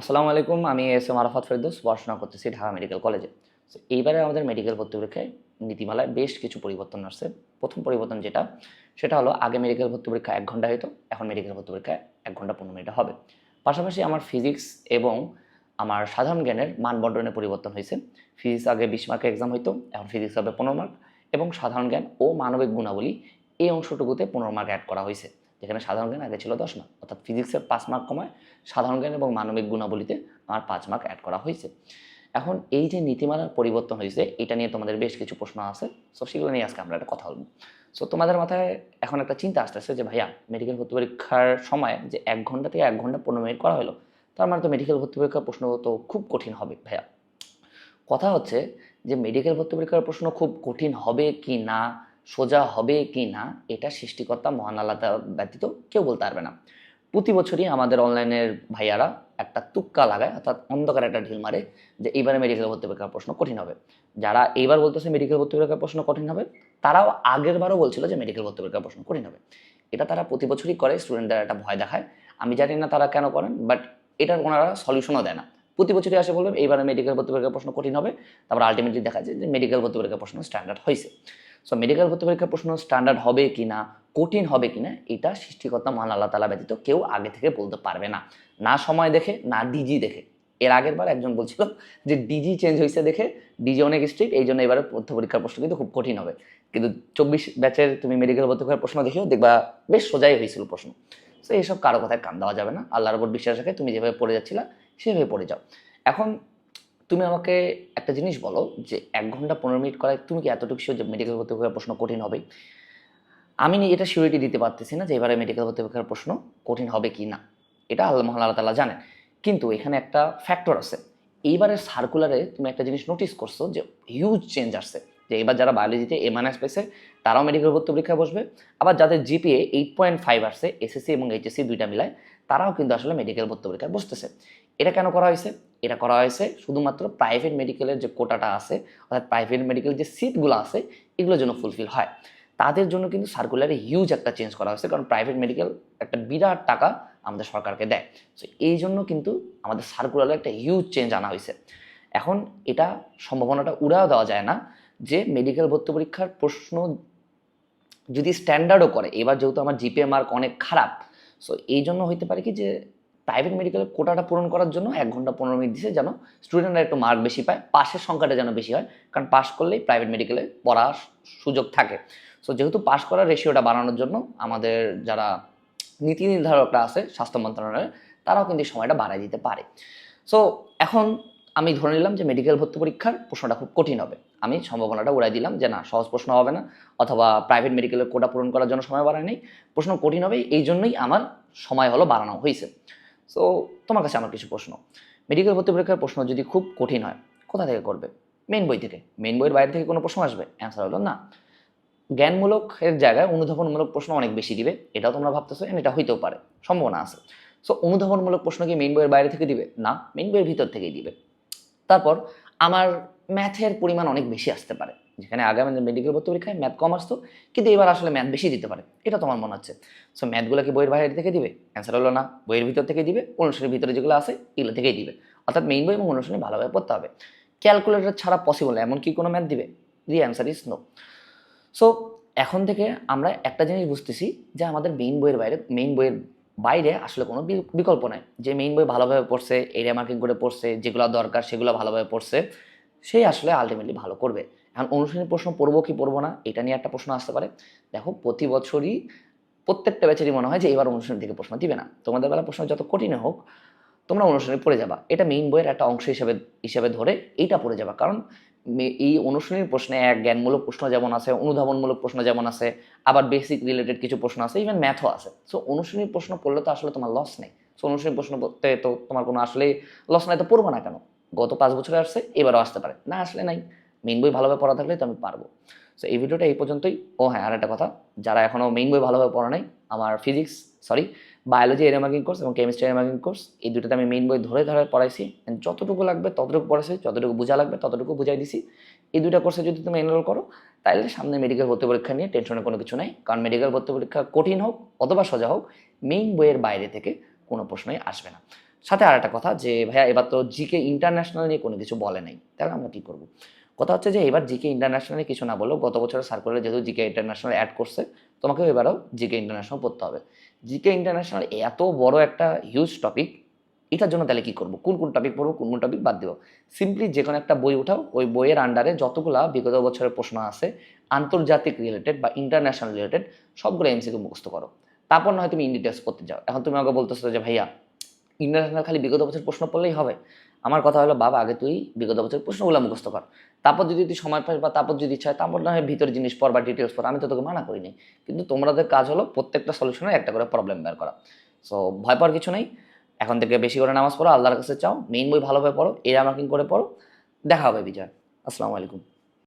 আসসালামু আলাইকুম, আমি এস এম আরাফাত ফেরদৌস, পড়াশোনা করতেছি ঢাকা মেডিকেল কলেজে। এইবারে আমাদের মেডিকেল ভর্তি পরীক্ষায় নীতিমালায় বেশ কিছু পরিবর্তন আসছে। প্রথম পরিবর্তন যেটা, সেটা হলো আগে মেডিকেল ভর্তি পরীক্ষা এক ঘণ্টা হতো এখন মেডিকেল ভর্তি পরীক্ষা এক ঘণ্টা পনেরো মিনিটে হবে। পাশাপাশি আমার ফিজিক্স এবং আমার সাধারণ জ্ঞানের মানবন্টনে পরিবর্তন হয়েছে। ফিজিক্স আগে বিশ মার্কের এক্সাম হইতো, এখন ফিজিক্স হবে পনেরো মার্ক এবং সাধারণ জ্ঞান ও মানবিক গুণাবলী এই অংশটুকুতে পনেরো মার্ক অ্যাড করা হয়েছে। যেখানে সাধারণ জ্ঞান আগে ছিল দশ মার্ক অর্থাৎ ফিজিক্সের পাঁচ মার্ক কমায় সাধারণ জ্ঞান এবং মানবিক গুণাবলীতে আমার পাঁচ মার্ক অ্যাড করা হয়েছে। এখন এই যে নীতিমালার পরিবর্তন হয়েছে, এটা নিয়ে তোমাদের বেশ কিছু প্রশ্ন আছে। সো সেগুলো নিয়ে আজকে আমরা একটা কথা বলব। সো তোমাদের মাথায় এখন একটা চিন্তা আসতেছে যে, ভাইয়া মেডিকেল ভর্তি পরীক্ষার সময় যে এক ঘণ্টা থেকে এক ঘণ্টা পনেরো মিনিট করা হলো, তার মানে তো মেডিকেল ভর্তি পরীক্ষার প্রশ্ন তো খুব কঠিন হবে, ভাইয়া। কথা হচ্ছে যে মেডিকেল ভর্তি পরীক্ষার প্রশ্ন খুব কঠিন হবে কি না? সোজা হবে কি না, এটা সৃষ্টিকর্তা মহান আল্লাহ ব্যতীত কেউ বলতে পারবে না। প্রতি বছরই আমাদের অনলাইনের ভাইয়ারা একটা তুক্কা লাগায়, অর্থাৎ অন্ধকার একটা ঢিল মারে যে এইবারে মেডিকেল ভর্তি পরীক্ষার প্রশ্ন কঠিন হবে। যারা এইবার বলতেছে মেডিকেল ভর্তি পরীক্ষার প্রশ্ন কঠিন হবে, তারাও আগের বারও বলছিল যে মেডিকেল ভর্তি পরীক্ষার প্রশ্ন কঠিন হবে। এটা তারা প্রতি বছরই করে স্টুডেন্টদের একটা ভয় দেখায়। আমি জানি না তারা কেন করেন বাট এটার ওনারা সলিউশনও দেয় না। প্রতি বছরই আসে বলবেন এইবারে মেডিকেল ভর্তি পরীক্ষার প্রশ্ন কঠিন হবে। তারপর আলটিমেটলি দেখা যায় যে মেডিকেল ভর্তি পরীক্ষার প্রশ্ন স্ট্যান্ডার্ড হয়েছে সো মেডিকেল ভর্তি পরীক্ষার প্রশ্ন স্ট্যান্ডার্ড হবে কি না কঠিন হবে কিনা, এটা সৃষ্টিকর্তা মহান আল্লাহ তালা ব্যতীত কেউ আগে থেকে বলতে পারবে না। না সময় দেখে, না ডিজি দেখে। এর আগের বার একজন বলছিল যে ডিজি চেঞ্জ হয়েছে দেখে ডিজি অনেক স্ট্রিক্ট এই জন্য এবারে ভর্তি পরীক্ষার প্রশ্ন কিন্তু খুব কঠিন হবে। কিন্তু চব্বিশ ব্যাচের তুমি মেডিকেল ভর্তি পরীক্ষার প্রশ্ন দেখেও, দেখবা বেশ সোজাই হয়েছিল প্রশ্ন। তো এইসব কারও কথায় কান দেওয়া যাবে না। আল্লাহর উপর বিশ্বাস রেখে তুমি যেভাবে পড়ে যাচ্ছিলা, সেভাবে পড়ে যাও। এখন তুমি আমাকে একটা জিনিস বলো যে এক ঘণ্টা পনেরো মিনিট করায় তুমি কি এতটুকু শিওর যে মেডিকেল ভর্তি পরীক্ষার প্রশ্ন কঠিন হবে? আমি এটা সিউরিটি দিতে পারতেছি না যে এবারে মেডিকেল ভর্তি পরীক্ষার প্রশ্ন কঠিন হবে কি না। এটা আল্লাহ মহান আল্লাহ তালা জানেন। কিন্তু এখানে একটা ফ্যাক্টর আছে। এইবারের সার্কুলারে তুমি একটা জিনিস নোটিস করছ যে হিউজ চেঞ্জ আসছে। যে এবার যারা বায়োলজিতে এ মাইনাস পেয়েছে তারাও মেডিকেল ভর্তি পরীক্ষায় বসবে। আবার যাদের জিপিএ এইট পয়েন্ট ফাইভ আসছে এসএসসি এবং এইচএসসি দুইটা মিলায়, তারাও কিন্তু আসলে মেডিকেল ভর্তি পরীক্ষায় বসতেছে। এটা কেন করা হয়েছে? এটা করা হয়েছে শুধুমাত্র প্রাইভেট মেডিকেলের যে কোটাটা আছে, অর্থাৎ প্রাইভেট মেডিকেল যে সিটগুলো আছে, এগুলোর জন্য ফুলফিল হয়। তাদের জন্য কিন্তু সার্কুলারে হিউজ একটা চেঞ্জ করা হয়েছে, কারণ প্রাইভেট মেডিকেল একটা বিরাট টাকা আমাদের সরকারকে দেয়। সো এই জন্য কিন্তু আমাদের সার্কুলারে একটা হিউজ চেঞ্জ আনা হয়েছে। এখন এটা সম্ভাবনাটা উড়াও দেওয়া যায় না যে মেডিকেল ভর্তি পরীক্ষার প্রশ্ন যদি স্ট্যান্ডার্ডও করে, এবার যেহেতু আমার জিপিএ মার্ক অনেক খারাপ সো এই জন্য হইতে পারে কি যে প্রাইভেট মেডিকেলের কোটাটা পূরণ করার জন্য এক ঘণ্টা পনেরো মিনিট দিছে যেন স্টুডেন্টরা একটু মার্ক বেশি পায়, পাশের সংখ্যাটা যেন বেশি হয়, কারণ পাশ করলেই প্রাইভেট মেডিকেলে পড়ার সুযোগ থাকে। সো যেহেতু পাশ করার রেশিওটা বাড়ানোর জন্য আমাদের যারা নীতি নির্ধারকরা আছে, স্বাস্থ্য মন্ত্রণালয়ের, তারাও কিন্তু সময়টা বাড়াই দিতে পারে। সো এখন আমি ধরে নিলাম যে মেডিকেল ভর্তি পরীক্ষার প্রশ্নটা খুব কঠিন হবে। আমি সম্ভাবনাটা উড়াই দিলাম যে না, সহজ প্রশ্ন হবে না, অথবা প্রাইভেট মেডিকেলের কোটা পূরণ করার জন্য সময় বাড়ায় নেই। প্রশ্ন কঠিন হবে, এই জন্যই আমার সময় হলো বাড়ানো হয়েছে সো তোমার কাছে আমার কিছু প্রশ্ন। মেডিকেল ভর্তি পরীক্ষার প্রশ্ন যদি খুব কঠিন হয়, কোথা থেকে করবে? মেন বই থেকে। মেন বইয়ের বাইরে থেকে কোনো প্রশ্ন আসবে? অ্যান্সার হলো না। জ্ঞানমূলক এর জায়গায় অনুধাবনমূলক প্রশ্ন অনেক বেশি দিবে। এটাও তোমরা ভাবতেছো, and এটা হইতেও পারে। সম্ভাবনা আছে। সো অনুধাবনমূলক প্রশ্ন কি মেন বইয়ের বাইরে থেকে দিবে? না মেন বইয়ের ভিতর থেকেই দিবে। তারপর, আমার ম্যাথের পরিমাণ অনেক বেশি আসতে পারে। যেখানে আগে আমাদের মেডিকেল ভর্তি পরীক্ষায় ম্যাথ কম আসতো কিন্তু এবার আসলে ম্যাথ বেশি দিতে পারে। এটা তোমার মনে হচ্ছে। সো ম্যাথগুলো কি বইয়ের বাইরে থেকে দিবে? অ্যান্সার হলো না। বইয়ের ভিতর থেকে দিবে? অনুশীলনের ভিতরে যেগুলো আছে, এগুলো থেকেই দিবে। অর্থাৎ মেইন বই এবং অনুশীলনী ভালোভাবে পড়তে হবে। ক্যালকুলেটর ছাড়া পসিবল না। এমন কি কোনো ম্যাথ দিবে? The answer is no so এখন থেকে আমরা একটা জিনিস বুঝতেছি যে আমাদের মেইন বইয়ের বাইরে মেইন বইয়ের বাইরে আসলে কোনো বিকল্প নাই। যে মেইন বই ভালোভাবে পড়ছে এরিয়া মার্কিং করে পড়ছে, যেগুলো দরকার সেগুলো ভালোভাবে পড়ছে, সেই আসলে আলটিমেটলি ভালো করবে। এখন অনুশীলনী প্রশ্ন পড়ব কি পড়ব না, এটা নিয়ে একটা প্রশ্ন আসতে পারে। দেখো, প্রতি বছরই প্রত্যেকটা ব্যাচেরই মনে হয় যে এবার অনুশীলনী থেকে প্রশ্ন দিবে না। তোমাদের বেলা প্রশ্ন যত কঠিন হোক, তোমরা অনুশীলনী পড়ে যাবা। এটা মেইন বইয়ের একটা অংশ হিসাবে হিসাবে ধরে এইটা পড়ে যাবা। কারণ এই অনুশীলনীর প্রশ্নে এক জ্ঞানমূলক প্রশ্ন যেমন আছে, অনুধাবনমূলক প্রশ্ন যেমন আছে, আবার বেসিক রিলেটেড কিছু প্রশ্ন আছে ইভেন ম্যাথও আছে। সো অনুশীলনীর প্রশ্ন পড়লে তো আসলে তোমার লস নেই। সো অনুশীলনী প্রশ্ন পড়তে তো তোমার কোনো আসলে লস নাই, তো পড়ব না কেন? গত পাঁচ বছরে আসছে, এবারও আসতে পারে। না, আসলে নাই। মেইন বই ভালোভাবে পড়া থাকলে তো আমি পারব। সো এই ভিডিওটা এই পর্যন্তই। ও হ্যাঁ আর একটা কথা। যারা এখনও মেইন বই ভালোভাবে পড়া নাই, আমার physics sorry biology area marking course এবং কেমিস্ট্রি এরিয়া মার্কিং কোর্স এই দুটোতে আমি মেইন বই ধরে ধরে পড়াইছি। And যতটুকু লাগবে, ততটুকু পড়াইছি, যতটুকু বোঝা লাগবে, ততটুকু বুঝাই দিছি। এই দুটো কোর্সে যদি তুমি এনরোল করো তাহলে সামনে মেডিকেল ভর্তি পরীক্ষা নিয়ে টেনশনের কোনো কিছু নাই। কারণ মেডিকেল ভর্তি পরীক্ষা কঠিন হোক অথবা সোজা হোক মেইন বইয়ের বাইরে থেকে কোনো প্রশ্নই আসবে না। সাথে আর একটা কথা যে, ভাইয়া, এবার তো জিকে ইন্টারন্যাশনাল নিয়ে কোনো কিছু বলে নাই। তাহলে আমরা কী করব? কথা হচ্ছে যে এবার জিকে ইন্টারন্যাশনালে কিছু না বলেও গত বছরের সার্কুলারে যেহেতু জিকে ইন্টারন্যাশনাল অ্যাড করছে, তোমাকেও এবারও জিকে ইন্টারন্যাশনাল পড়তে হবে। জিকে ইন্টারন্যাশনাল এত বড় একটা হিউজ টপিক এটার জন্য তাহলে কী করব? কোন কোন টপিক পড়ব, কোন কোন টপিক বাদ দেবো? সিম্পলি যে কোনো একটা বই উঠাও, ওই বইয়ের আন্ডারে যতগুলা বিগত বছরের প্রশ্ন আছে, আন্তর্জাতিক রিলেটেড বা ইন্টারন্যাশনাল রিলেটেড সবগুলো এমসিকিউ মুখস্থ করো। তারপর না হয় তুমি ইন্ডি টেস্ট করতে যাও। এখন তুমি আমাকে বলতেছো যে ভাইয়া ইন্টারন্যাশনাল খালি বিগত বছর প্রশ্ন পড়লেই হবে? আমার কথা হলো, বাবা, আগে তুই বিগত বছর প্রশ্নগুলো মুখস্ত কর। তারপর যদি তুই সময় পাস বা তারপর যদি ইচ্ছা হয়, তারপর না হয় ভিতরে জিনিস পর বা ডিটেলস পর আমি তো তোকে মানা করিনি। কিন্তু তোমাদের কাজ হলো প্রত্যেকটা সলিউশনের একটা করে প্রবলেম বের করা। সো ভয় পাওয়ার কিছু নেই। এখন থেকে বেশি করে নামাজ পড়ো, আল্লাহর কাছে চাও মেইন বই ভালোভাবে পড়ো এরা মার্কিং করে পড়ো। দেখা হবে, বিজয়। আসসালামু আলাইকুম।